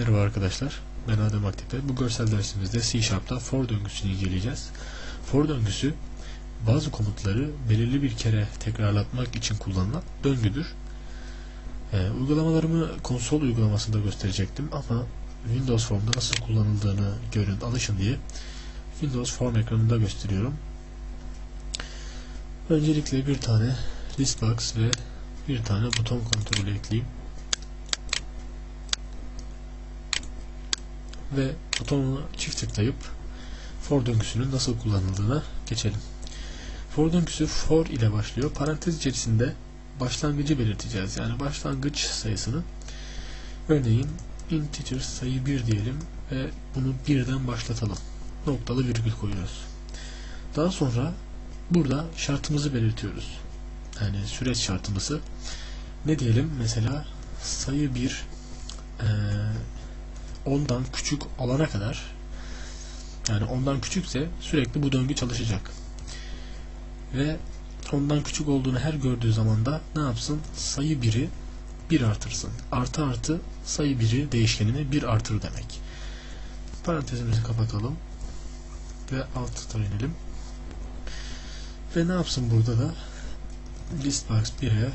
Merhaba arkadaşlar, ben Adem Aktepe. Bu görsel dersimizde C Sharp'ta for döngüsünü inceleyeceğiz. For döngüsü bazı komutları belirli bir kere tekrarlatmak için kullanılan döngüdür. Ee, uygulamalarımı konsol uygulamasında gösterecektim ama Windows Form'da nasıl kullanıldığını görün, alışın diye Windows Form ekranında gösteriyorum. Öncelikle bir tane listbox ve bir tane buton kontrolü ekleyeyim. Ve butonuna çift tıklayıp for döngüsünün nasıl kullanıldığına geçelim. For döngüsü for ile başlıyor. Parantez içerisinde başlangıcı belirteceğiz. Yani başlangıç sayısını örneğin integer sayı 1 diyelim ve bunu birden başlatalım. Noktalı virgül koyuyoruz. Daha sonra burada şartımızı belirtiyoruz. Yani süreç şartımızı. Ne diyelim? Mesela sayı 1 eee ondan küçük olana kadar yani ondan küçükse sürekli bu döngü çalışacak. Ve ondan küçük olduğunu her gördüğü zaman da ne yapsın? Sayı 1'i 1 artırsın. Artı artı sayı 1'i değişkenini 1 artır demek. Parantezimizi kapatalım. Ve alt tıra inelim. Ve ne yapsın burada da? Listbox 1'e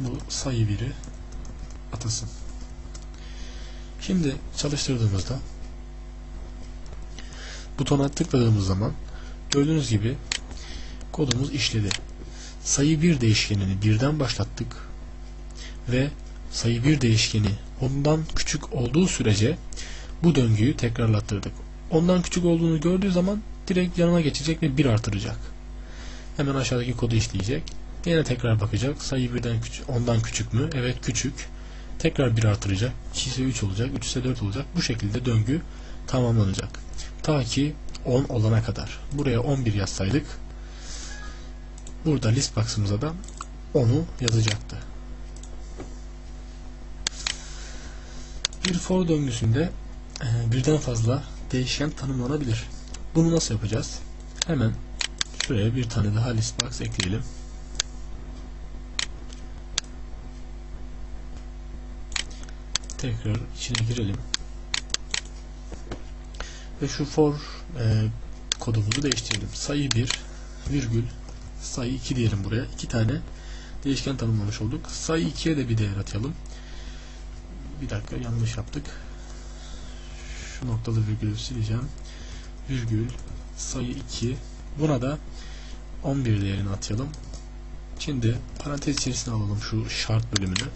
bu sayı 1'i atasın. Şimdi çalıştırdığımızda butona tıkladığımız zaman gördüğünüz gibi kodumuz işledi. Sayı 1 değişkenini birden başlattık ve sayı 1 değişkeni ondan küçük olduğu sürece bu döngüyü tekrarlattırdık. Ondan küçük olduğunu gördüğü zaman direkt yanına geçecek ve 1 artıracak. Hemen aşağıdaki kodu işleyecek. Yine tekrar bakacak. Sayı birden küçük, ondan küçük mü? Evet küçük. Tekrar 1 artıracak. 2 ise 3 olacak. 3 ise 4 olacak. Bu şekilde döngü tamamlanacak. Ta ki 10 olana kadar. Buraya 11 yazsaydık burada list box'ımıza da 10'u yazacaktı. Bir for döngüsünde e, birden fazla değişken tanımlanabilir. Bunu nasıl yapacağız? Hemen şuraya bir tane daha list box ekleyelim. Tekrar içine girelim. Ve şu for e, kodumuzu değiştirelim. Sayı 1 virgül sayı 2 diyelim buraya. iki tane değişken tanımlamış olduk. Sayı 2'ye de bir değer atalım. Bir dakika yanlış yaptık. Şu noktalı virgülü sileceğim. Virgül sayı 2 buna da 11 değerini atalım. Şimdi parantez içerisine alalım şu şart bölümünü.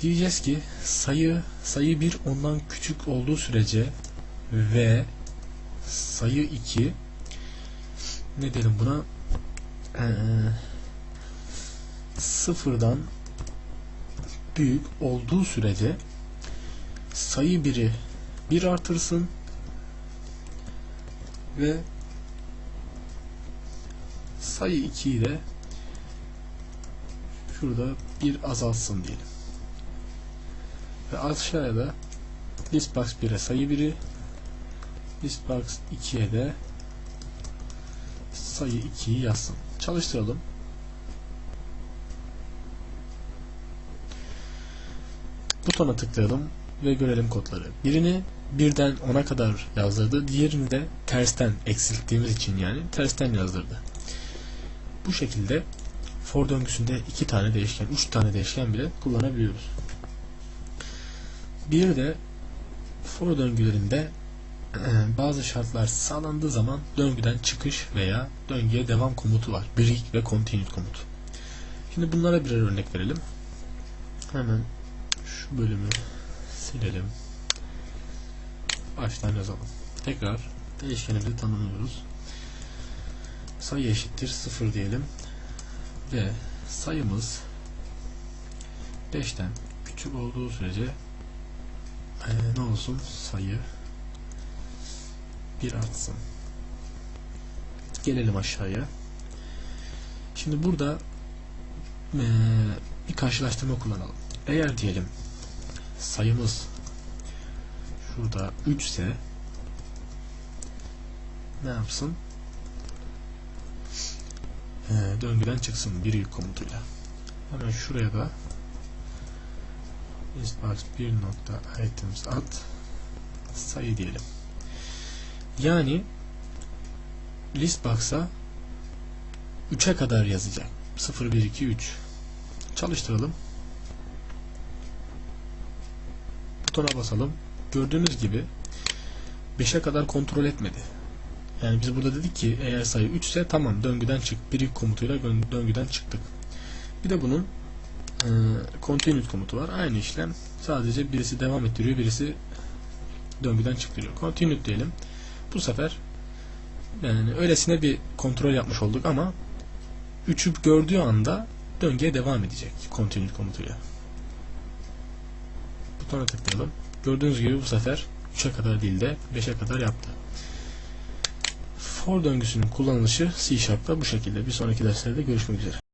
Diyeceğiz ki sayı sayı 1 ondan küçük olduğu sürece ve sayı 2 ne diyelim buna ee, sıfırdan büyük olduğu sürece sayı 1'i 1 artırsın ve sayı 2'yi de şurada bir azalsın diyelim. Ve aşağıya da listbox 1'e sayı 1'i listbox 2'ye de sayı 2'yi yazsın. Çalıştıralım. Butona tıklayalım ve görelim kodları. Birini birden 10'a kadar yazdırdı. Diğerini de tersten eksilttiğimiz için yani tersten yazdırdı. Bu şekilde for döngüsünde iki tane değişken, üç tane değişken bile kullanabiliyoruz. Bir de for döngülerinde bazı şartlar sağlandığı zaman döngüden çıkış veya döngüye devam komutu var. Break ve continue komutu. Şimdi bunlara birer örnek verelim. Hemen şu bölümü silelim. Baştan yazalım. Tekrar değişkenimizi tanımlıyoruz. Sayı eşittir 0 diyelim. Ve sayımız 5'ten küçük olduğu sürece ee, ne olsun sayı bir artsın. Gelelim aşağıya. Şimdi burada ee, bir karşılaştırma kullanalım. Eğer diyelim sayımız şurada 3 ise ne yapsın? Ee, döngüden çıksın bir ilk komutuyla. Hemen şuraya da listbox 1 nokta items at sayı diyelim. Yani listbox'a 3'e kadar yazacak. 0 1 2 3 çalıştıralım. Butona basalım. Gördüğünüz gibi 5'e kadar kontrol etmedi. Yani biz burada dedik ki eğer sayı 3 ise tamam döngüden çık. Biri komutuyla döngüden çıktık. Bir de bunun e, continue komutu var. Aynı işlem. Sadece birisi devam ettiriyor, birisi döngüden çıktırıyor. Continue diyelim. Bu sefer yani öylesine bir kontrol yapmış olduk ama 3'ü gördüğü anda döngüye devam edecek continue komutuyla. Butona tıklayalım. Gördüğünüz gibi bu sefer 3'e kadar değil de 5'e kadar yaptı. For döngüsünün kullanılışı C Sharp'ta bu şekilde. Bir sonraki derslerde görüşmek üzere.